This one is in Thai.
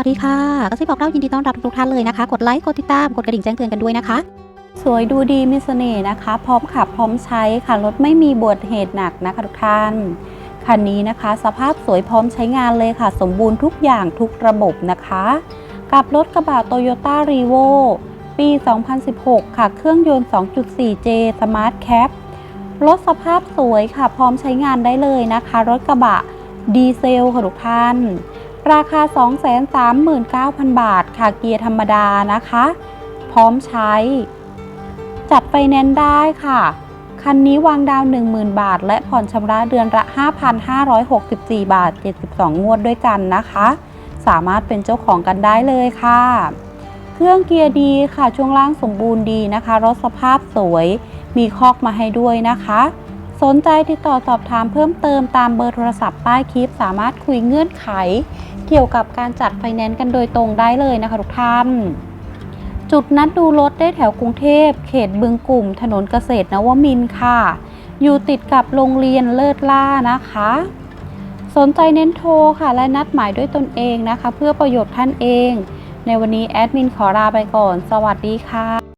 วัสดีค่ะกระซิบบอกเล่ายินดีต้อนรับทุกท่านเลยนะคะ กดไลค์ กดติดตาม กดกระดิ่งแจ้งเตือนกันด้วยนะคะ สวยดูดีมีเสน่ห์นะคะ พร้อมขับพร้อมใช้ค่ะ รถไม่มีบวดเหตุหนักนะคะทุกท่าน คันนี้นะคะ สภาพสวยพร้อมใช้งานเลยค่ะ สมบูรณ์ทุกอย่างทุกระบบนะคะ กับรถกระบะโตโยต้ารีโวปี 2016 ค่ะ เครื่องยนต์ 2.4J Smart Cap รถสภาพสวยค่ะ พร้อมใช้งานได้เลยนะคะ รถกระบะดีเซลค่ะทุกท่าน ราคา 239,000 บาทค่ะเกียร์ธรรมดานะคะ พร้อมใช้ จัดไฟแนนซ์ได้ค่ะ คันนี้วางดาว 10,000 บาท และผ่อนชำระเดือนละ 5,564 บาท 72 งวดด้วยกันนะคะ สามารถเป็นเจ้าของกันได้เลยค่ะ เครื่องเกียร์ดีค่ะช่วงล่างสมบูรณ์ดีนะคะ รถสภาพสวย มีคอกมาให้ด้วยนะคะ สนใจติดต่อสอบถามเพิ่มเติมตามเบอร์โทรศัพท์ใต้คลิป สามารถคุยเงื่อนไข เกี่ยวกับการจัดไฟแนนซ์กันโดยตรงได้เลยนะคะทุกท่าน จุดนัดดูรถได้แถวกรุงเทพ เขตบึงกลุ่ม ถนนเกษตรนวมินค่ะ อยู่ติดกับโรงเรียนเลิศล่านะคะ สนใจเน้นโทรค่ะและนัดหมายด้วยตนเองนะคะ เพื่อประโยชน์ท่านเอง ในวันนี้แอดมินขอลาไปก่อน สวัสดีค่ะ